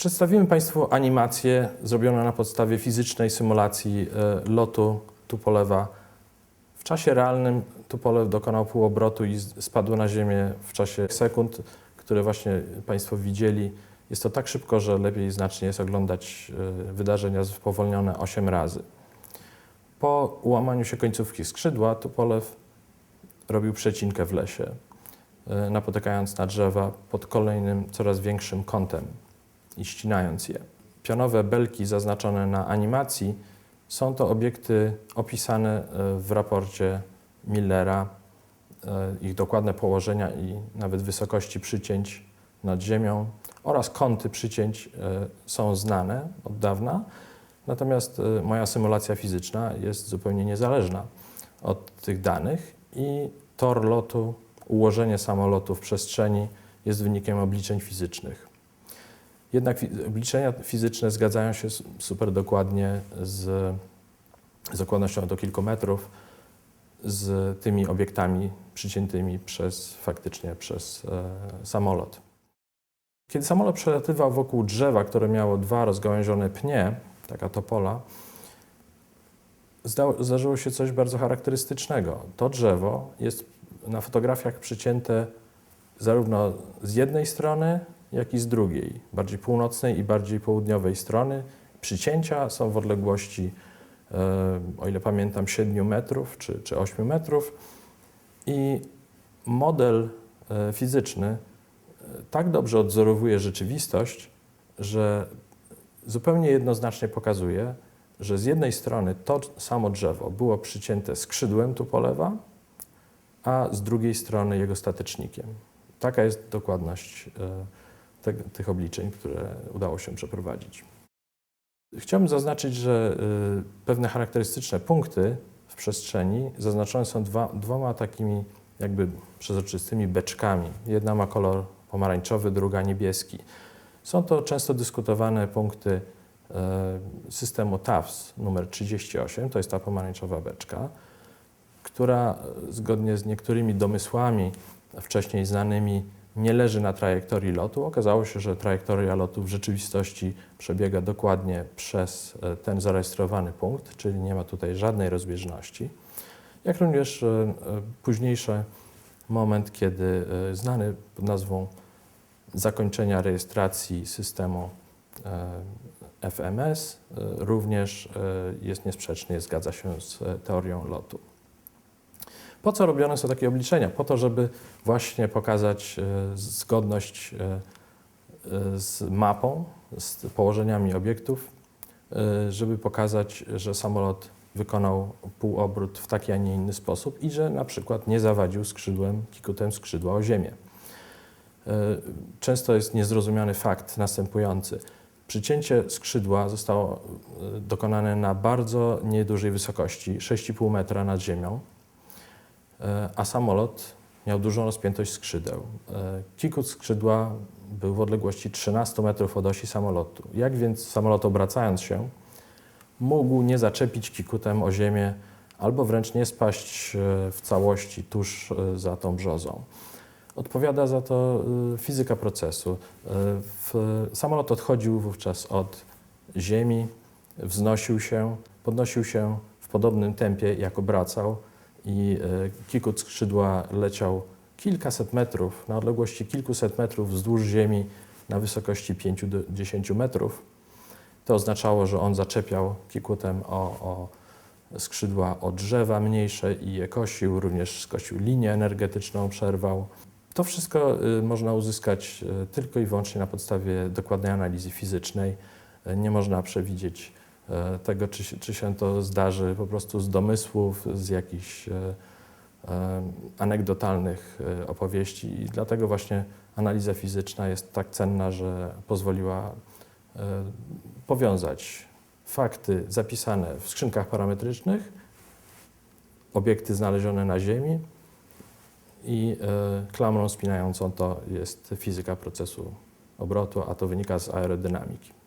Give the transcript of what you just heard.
Przedstawimy Państwu animację zrobioną na podstawie fizycznej symulacji e, lotu Tupolewa. W czasie realnym Tupolew dokonał półobrotu i spadł na ziemię w czasie sekund, które właśnie Państwo widzieli. Jest to tak szybko, że lepiej znacznie jest oglądać e, wydarzenia spowolnione 8 razy. Po ułamaniu się końcówki skrzydła Tupolew robił przecinkę w lesie, e, napotykając na drzewa pod kolejnym, coraz większym kątem i ścinając je. Pionowe belki zaznaczone na animacji są to obiekty opisane e, w raporcie Millera. E, Ich dokładne położenia i nawet wysokości przycięć nad ziemią oraz kąty przycięć e, są znane od dawna. Natomiast moja symulacja fizyczna jest zupełnie niezależna od tych danych i tor lotu, ułożenie samolotu w przestrzeni jest wynikiem obliczeń fizycznych. Jednak obliczenia fizyczne zgadzają się super dokładnie z, z dokładnością do kilku metrów z tymi obiektami przyciętymi przez faktycznie przez e, samolot. Kiedy samolot przelatywał wokół drzewa, które miało dwa rozgałęzione pnie, taka topola, zda- zdarzyło się coś bardzo charakterystycznego. To drzewo jest na fotografiach przycięte zarówno z jednej strony, jak i z drugiej, bardziej północnej i bardziej południowej strony. Przycięcia są w odległości, e, o ile pamiętam, 7 metrów czy, czy 8 metrów i model e, fizyczny e, tak dobrze odzorowuje rzeczywistość, że zupełnie jednoznacznie pokazuje, że z jednej strony to samo drzewo było przycięte skrzydłem tupolewa, a z drugiej strony jego statecznikiem. Taka jest dokładność te, tych obliczeń, które udało się przeprowadzić. Chciałbym zaznaczyć, że y, pewne charakterystyczne punkty w przestrzeni zaznaczone są dwa, dwoma takimi jakby przezroczystymi beczkami. Jedna ma kolor pomarańczowy, druga niebieski. Są to często dyskutowane punkty e, systemu TAFS numer 38, to jest ta pomarańczowa beczka, która zgodnie z niektórymi domysłami wcześniej znanymi nie leży na trajektorii lotu. Okazało się, że trajektoria lotu w rzeczywistości przebiega dokładnie przez e, ten zarejestrowany punkt, czyli nie ma tutaj żadnej rozbieżności. Jak również e, e, późniejszy moment, kiedy znany pod nazwą zakończenia rejestracji systemu FMS również jest niesprzeczny, zgadza się z teorią lotu. Po co robione są takie obliczenia? Po to, żeby właśnie pokazać e, zgodność e, e, z mapą, z położeniami obiektów, żeby pokazać, że samolot wykonał półobrót w taki, a nie inny sposób i że na przykład nie zawadził skrzydłem, kikutem skrzydła o ziemię. Często jest niezrozumiany fakt następujący. Przycięcie skrzydła zostało dokonane na bardzo niedużej wysokości, 6,5 metra nad ziemią, a samolot miał dużą rozpiętość skrzydeł. E, Kikut skrzydła był w odległości 13 metrów od osi samolotu. Jak więc samolot obracając się mógł nie zaczepić kikutem o ziemię albo wręcz nie spaść e, w całości tuż e, za tą brzozą? Odpowiada za to fizyka procesu. Samolot odchodził wówczas od ziemi, wznosił się, podnosił się w podobnym tempie, jak obracał i y, kikut skrzydła leciał kilkaset metrów, na odległości kilkuset metrów wzdłuż ziemi na wysokości 5 do 10 metrów. To oznaczało, że on zaczepiał kikutem o, o skrzydła o drzewa mniejsze i je kosił, również skosił linię energetyczną, przerwał. To wszystko y, można uzyskać y, tylko i wyłącznie na podstawie dokładnej analizy fizycznej. Y, Nie można przewidzieć tego, czy, czy się to zdarzy po prostu z domysłów, z jakichś y, y, anegdotalnych opowieści i dlatego właśnie analiza fizyczna jest tak cenna, że pozwoliła powiązać fakty zapisane w skrzynkach parametrycznych, obiekty znalezione na Ziemi i e, klamrą spinającą to jest fizyka procesu obrotu, a to wynika z aerodynamiki.